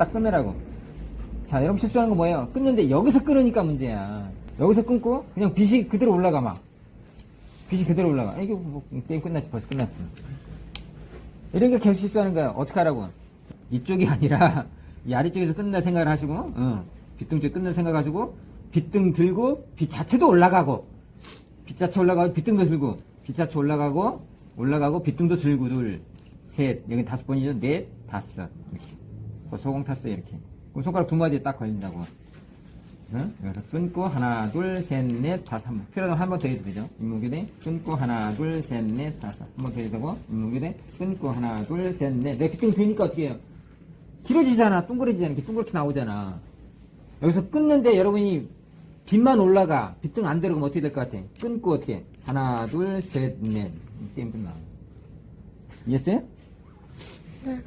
딱 끊으라고. 자, 여러분 실수하는 거 뭐예요? 끊는데 여기서 끊으니까 문제야. 여기서 끊고 그냥 빛이 그대로 올라가 막. 빛이 그대로 올라가. 아, 이게 뭐 게임 끝났지 벌써 끝났지. 이런 게 계속 실수하는 거야. 어떻게 하라고? 이쪽이 아니라 이 아래쪽에서 끊는다 생각을 하시고, 응. 빛등 쪽에 끊는 생각하시고, 빛등 들고 빛 자체도 올라가고, 빛 자체 올라가고 빛등도 들고, 빛 자체 올라가고, 올라가고 빛등도 들고 둘, 셋, 여기 다섯 번이죠. 넷, 다섯 이렇게. 그 소공 탔어요 이렇게. 그럼 손가락 두 마디에 딱 걸린다고. 응? 여기서 끊고 하나 둘셋넷 다섯 한 번. 필요하면 한 번 더 해도 되죠. 인문교대 끊고 하나 둘셋넷 다섯 한 번 더 해도 되고 인문교대 끊고 하나 둘셋 넷. 내 빛등 드니까 어떻게 해요? 길어지잖아. 둥그러지잖아. 이렇게 둥그렇게 나오잖아. 여기서 끊는데 여러분이 빛만 올라가. 빛등 안 들어가면 어떻게 될 것 같아? 끊고 어떻게? 해? 하나, 둘, 셋, 넷. 이 게임 끝나. 이해했어요? 네.